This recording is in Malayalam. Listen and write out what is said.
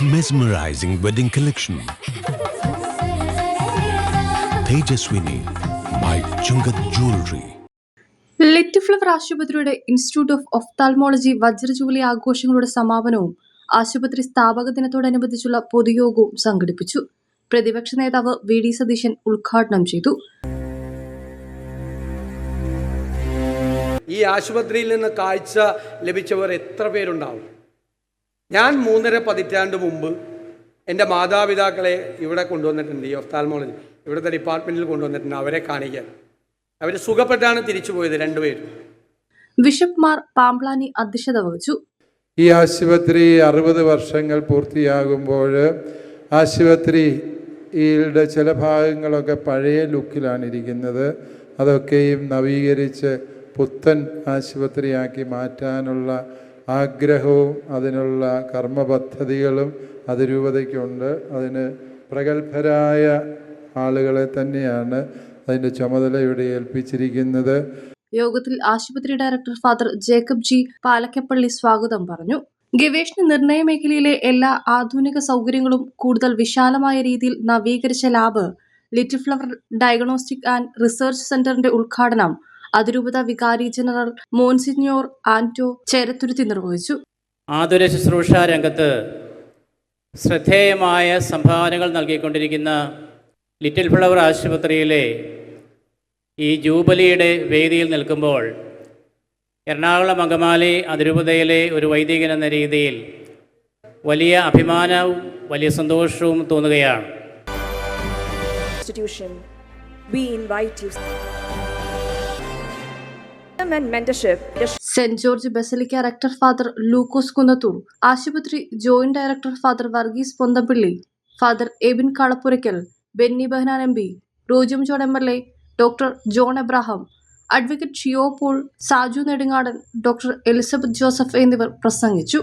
Mesmerizing wedding collection. Tejaswini by Chungat Jewelry. Little flower ആശുപത്രിയുടെ ഇൻസ്റ്റിറ്റ്യൂട്ട് ഓഫ് ഒഫ്താൽമോളജി വജ്രജൂബിലി ആഘോഷങ്ങളുടെ സമാപനവും ആശുപത്രി സ്ഥാപക ദിനത്തോടനുബന്ധിച്ചുള്ള പൊതുയോഗവും സംഘടിപ്പിച്ചു പ്രതിപക്ഷ നേതാവ് വി ഡി സതീശൻ ഉദ്ഘാടനം ചെയ്തു ഈ ആശുപത്രിയിൽ നിന്ന് കാഴ്ച ലഭിച്ചവർ എത്ര പേരുണ്ടാവും ഞാൻ മൂന്നര പതിറ്റാണ്ട് മുമ്പ് എന്റെ മാതാപിതാക്കളെ ഇവിടെ കൊണ്ടുവന്നിട്ടുണ്ട് ഈ ഒഫ്താൽമോളജി ഇവിടുത്തെ ഡിപ്പാർട്ട്മെന്റിൽ കൊണ്ടുവന്നിട്ടുണ്ട് അവരെ കാണിക്കാൻ. അവർ സുഖപ്പെട്ടാണ് തിരിച്ചു പോയത് രണ്ടുപേരും. ബിഷപ്പ് മാർ പാംപ്ലാനി അധ്യക്ഷത വഹിച്ചു. ഈ ആശുപത്രി അറുപത് വർഷങ്ങൾ പൂർത്തിയാകുമ്പോൾ ആശുപത്രിയുടെ ചില ഭാഗങ്ങളൊക്കെ പഴയ ലുക്കിലാണ് ഇരിക്കുന്നത്. അതൊക്കെയും നവീകരിച്ച് പുത്തൻ ആശുപത്രിയാക്കി മാറ്റാനുള്ള ആഗ്രഹവും അതിനുള്ള കർമ്മപദ്ധതികളും അത് അതിരൂപതയ്ക്കുണ്ട് അതിന് പ്രഗത്ഭരായ ആളുകളെ തന്നെയാണ് അതിന്റെ ചുമതല ഇവിടെ ഏൽപ്പിച്ചിരിക്കുന്നത്. യോഗത്തിൽ ആശുപത്രി director father Jacob G Palakkappilly സ്വാഗതം പറഞ്ഞു. ഗവേഷണ നിർണയ മേഖലയിലെ എല്ലാ ആധുനിക സൗകര്യങ്ങളും കൂടുതൽ വിശാലമായ രീതിയിൽ നവീകരിച്ച lab little flower diagnostic and research സെന്ററിന്റെ ഉദ്ഘാടനം അതിരൂപത വികാരി ജനറൽ മോൻസിഞ്ഞോർ ആന്റോ ചേരത്തുരുത്തി നിർവഹിച്ചു. ആതുര ശുശ്രൂഷ രംഗത്ത് ശ്രദ്ധേയമായ സംഭാവനകൾ നൽകിക്കൊണ്ടിരിക്കുന്ന ലിറ്റിൽ ഫ്ലവർ ആശുപത്രിയിലെ ഈ ജൂബലിയുടെ വേദിയിൽ നിൽക്കുമ്പോൾ എറണാകുളം അങ്കമാലി അതിരൂപതയിലെ ഒരു വൈദികൻ എന്ന രീതിയിൽ വലിയ അഭിമാനവും വലിയ സന്തോഷവും തോന്നുകയാണ്. Leadership Saint George basilica rector father Lukose Kunnathur ആശുപത്രി joint director father Varghese Ponthempilly father Ebin Kalappurackal Benny Behanan M P റോജും John M L A doctor John Abraham advocate Shiyo Paul Saju Nedungadan doctor Elizabeth Joseph എന്നിവർ പ്രസംഗിച്ചു.